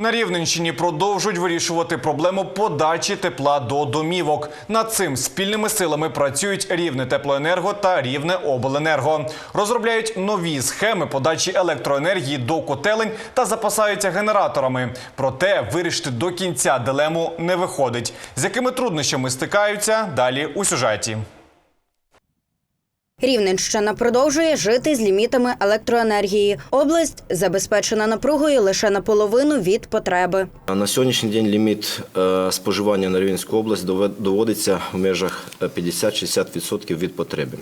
На Рівненщині продовжують вирішувати проблему подачі тепла до домівок. Над цим спільними силами працюють Рівне Теплоенерго та Рівне Обленерго. Розробляють нові схеми подачі електроенергії до котелень та запасаються генераторами. Проте вирішити до кінця дилему не виходить. З якими труднощами стикаються далі у сюжеті. Рівненщина продовжує жити з лімітами електроенергії. Область забезпечена напругою лише наполовину від потреби. На сьогоднішній день ліміт е, споживання на Рівненську область доводиться в межах е, 50-60% від потреби.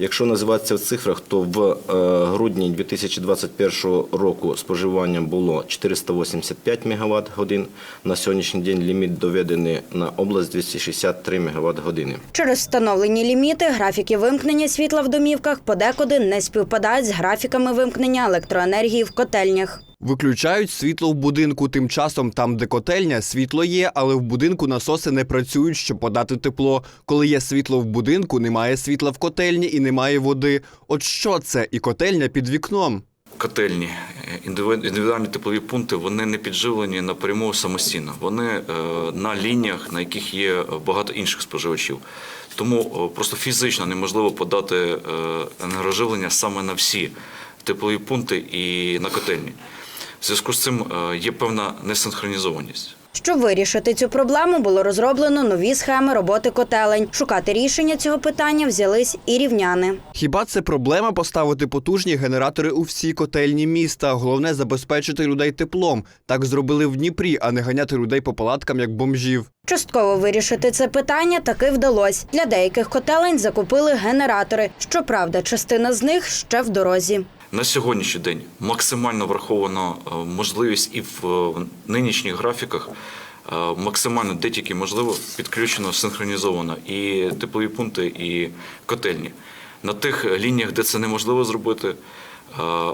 Якщо називатися в цифрах, то в е, грудні 2021 року споживання було 485 мегаватт годин. На сьогоднішній день ліміт доведений на область 263 мегаватт години. Через встановлені ліміти графіки вимкнення світла в домівках подекуди не співпадають з графіками вимкнення електроенергії в котельнях. Виключають світло в будинку. Тим часом там, де котельня, світло є, але в будинку насоси не працюють, щоб подати тепло. Коли є світло в будинку, немає світла в котельні і немає води. От що це? І котельня під вікном. Котельні, е, індивідуальні теплові пункти, вони не підживлені напряму самостійно. Вони е, на лініях, на яких є багато інших споживачів. Тому е, просто фізично неможливо подати е, енергоживлення саме на всі теплові пункти і на котельні. В зв'язку з цим е, є певна несинхронізованість. Щоб вирішити цю проблему, було розроблено нові схеми роботи котелень. Шукати рішення цього питання взялись і рівняни. Хіба це проблема поставити потужні генератори у всі котельні міста? Головне забезпечити людей теплом. Так зробили в Дніпрі, а не ганяти людей по палаткам як бомжів. Частково вирішити це питання таки вдалося. Для деяких котелень закупили генератори. Щоправда, частина з них ще в дорозі. На сьогоднішній день максимально враховано е, можливість і в е, нинішніх графіках е, максимально де тільки можливо підключено синхронізовано і теплові пункти, і котельні. На тих лініях, де це неможливо зробити,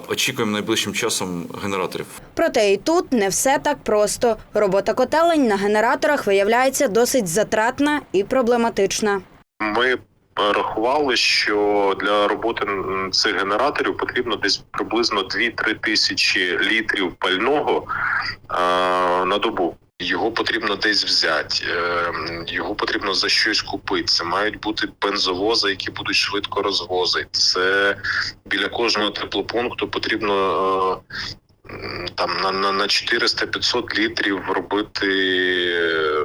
очікуємо найближчим часом генераторів. Проте і тут не все так просто. Робота котелень на генераторах виявляється досить затратна і проблематична. Ми рахували, що для роботи цих генераторів потрібно десь приблизно 2-3 тисячі літрів пального е, на добу. Його потрібно десь взяти, е, його потрібно за щось купити. Це мають бути бензовози, які будуть швидко розвозити. Це біля кожного теплопункту потрібно е, там на, на, на 400-500 літрів робити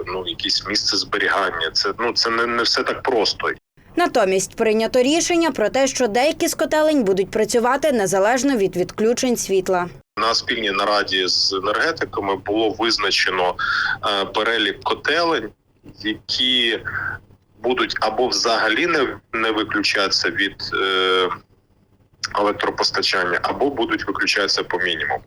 ну якісь місце зберігання. Це ну це не, не все так просто. Натомість прийнято рішення про те, що деякі з котелень будуть працювати незалежно від відключень світла. На спільній нараді з енергетиками було визначено е, перелік котелень, які будуть або взагалі не, не виключатися від е, електропостачання, або будуть виключатися по мінімуму.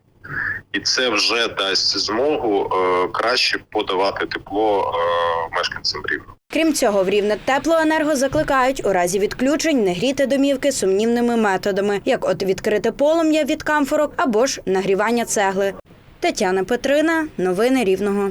І це вже дасть змогу е, краще подавати тепло е, мешканцям рівно. Крім цього, в Рівне теплоенерго закликають у разі відключень не гріти домівки сумнівними методами, як от відкрити полум'я від камфорок або ж нагрівання цегли. Тетяна Петрина, новини Рівного.